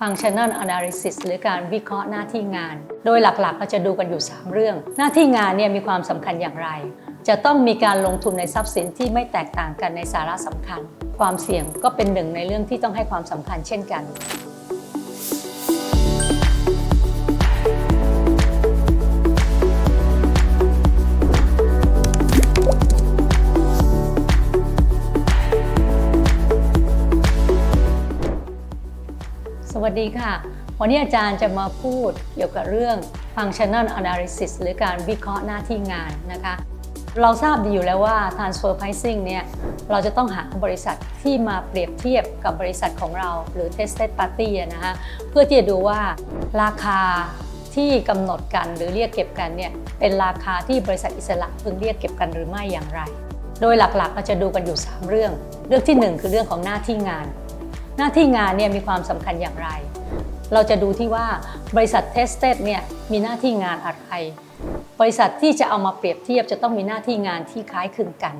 functional analysis หรือการวิเคราะห์หน้าที่งาน โดยหลักๆ เราจะดูกันอยู่ 3 เรื่อง หน้าที่งานเนี่ยมีความสำคัญอย่างไร จะต้องมีการลงทุนในทรัพย์สินที่ไม่แตกต่างกันในสาระสำคัญ ความเสี่ยงก็เป็นหนึ่งในเรื่องที่ต้องให้ความสำคัญเช่นกัน สวัสดีค่ะ วันนี้อาจารย์จะมาพูดเกี่ยวกับเรื่อง functional analysis หรือการวิเคราะห์หน้าที่งานนะคะ เราทราบดีอยู่แล้วว่า transfer pricing เนี่ยเราจะต้องหาบริษัทที่มาเปรียบเทียบกับบริษัทของเราหรือ tested party นะคะเพื่อที่จะดูว่าราคาที่กำหนดกันหรือเรียกเก็บกันเนี่ยเป็นราคาที่บริษัทอิสระพึงเรียกเก็บกันหรือไม่อย่างไร โดยหลักๆเราจะดูกันอยู่ 3 เรื่อง เรื่องทีหนึ่1 คือเรื่องของหน้าที่งาน หน้าที่งานเนี่ยมีความสำคัญอย่างไร เราจะดูที่ว่าบริษัท tested เนี่ยมีหน้าที่งานอะไร บริษัทที่จะเอามาเปรียบเทียบจะต้องมีหน้าที่งานที่คล้ายคลึงกัน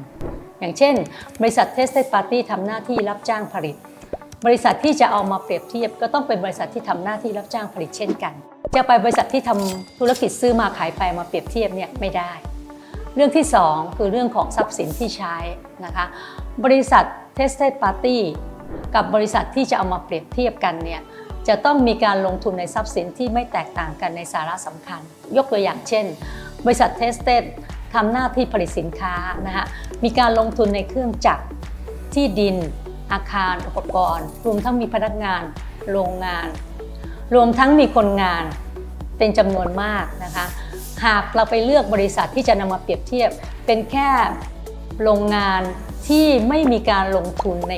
อย่างเช่น บริษัท tested party ทำหน้าที่รับจ้างผลิต บริษัทที่จะเอามาเปรียบเทียบ ก็ต้องเป็นบริษัทที่ทำหน้าที่รับจ้างผลิตเช่นกัน จะไปบริษัทที่ทำธุรกิจซื้อมาขายไปมาเปรียบเทียบเนี่ยไม่ได้เรื่องที่ 2 คือเรื่องของทรัพย์สินที่ใช้นะคะ บริษัท tested party กับบริษัทที่จะเอามาเปรียบเทียบกันเนี่ยจะต้องมีการลงทุนในทรัพย์สินที่ไม่แตกต่างกันในสาระสำคัญ ยกตัวอย่างเช่น บริษัท tested ทำหน้าที่ผลิตสินค้านะคะมีการลงทุนในเครื่องจักรที่ดิน อาคาร อุปกรณ์ รวมทั้งมีพนักงาน โรงงาน รวมทั้งมีคนงานเป็นจำนวนมากนะคะ หากเราไปเลือกบริษัทที่จะนำมาเปรียบเทียบ เป็นแค่โรงงานที่ไม่มีการลงทุนใน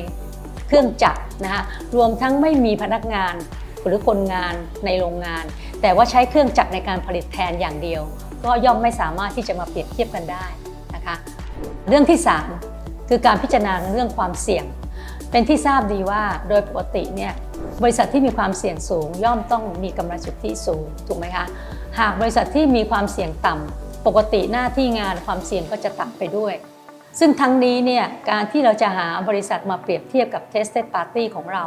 เครื่องจักรนะคะรวมทั้งไม่มีพนักงานหรือคนงานในโรงงาน แต่ว่าใช้เครื่องจักรในการผลิตแทนอย่างเดียว ก็ย่อมไม่สามารถที่จะมาเปรียบเทียบกันได้นะคะเรื่องที่ 3 คือการพิจารณาเรื่องความเสี่ยง เป็นที่ทราบดีว่าโดยปกติเนี่ยบริษัทที่มีความเสี่ยงสูง ย่อมต้องมีกำไรสุทธิสูงถูกไหมคะหากบริษัทที่มีความเสี่ยงต่ำปกติหน้าที่งานความเสี่ยงก็จะต่ำไปด้วย ซึ่งทั้งนี้เนี่ยการที่เราจะหาบริษัทมาเปรียบเทียบกับ tested party ของเรา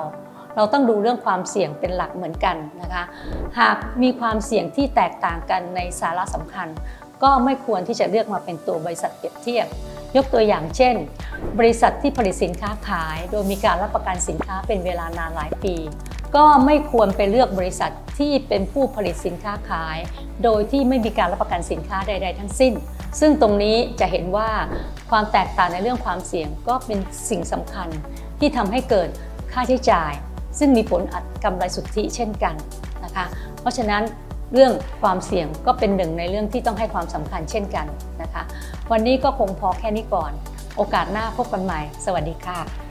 เราต้องดูเรื่องความเสี่ยงเป็นหลักเหมือนกันนะคะ หากมีความเสี่ยงที่แตกต่างกันในสาระสำคัญ ก็ไม่ควรที่จะเลือกมาเป็นตัวบริษัทเปรียบเทียบ ยกตัวอย่างเช่น บริษัทที่ผลิตสินค้าขาย โดยมีการรับประกันสินค้าเป็นเวลานานหลายปี ก็ไม่ควรไปเลือกบริษัทที่เป็นผู้ผลิตสินค้าขาย โดยที่ไม่มีการรับประกันสินค้าใด ๆ ทั้งสิ้น ซึ่งตรงนี้จะเห็นว่า ความแตกต่างในเรื่องความเสี่ยงก็เป็นสิ่งสำคัญที่ทำให้เกิดค่าใช้จ่าย ซึ่งมีผลอัดกำไรสุทธิเช่นกันนะคะเพราะฉะนั้นเรื่องความเสี่ยงก็เป็นหนึ่งในเรื่องที่ต้องให้ความสำคัญเช่นกันนะคะ วันนี้ก็คงพอแค่นี้ก่อน โอกาสหน้าพบกันใหม่ สวัสดีค่ะ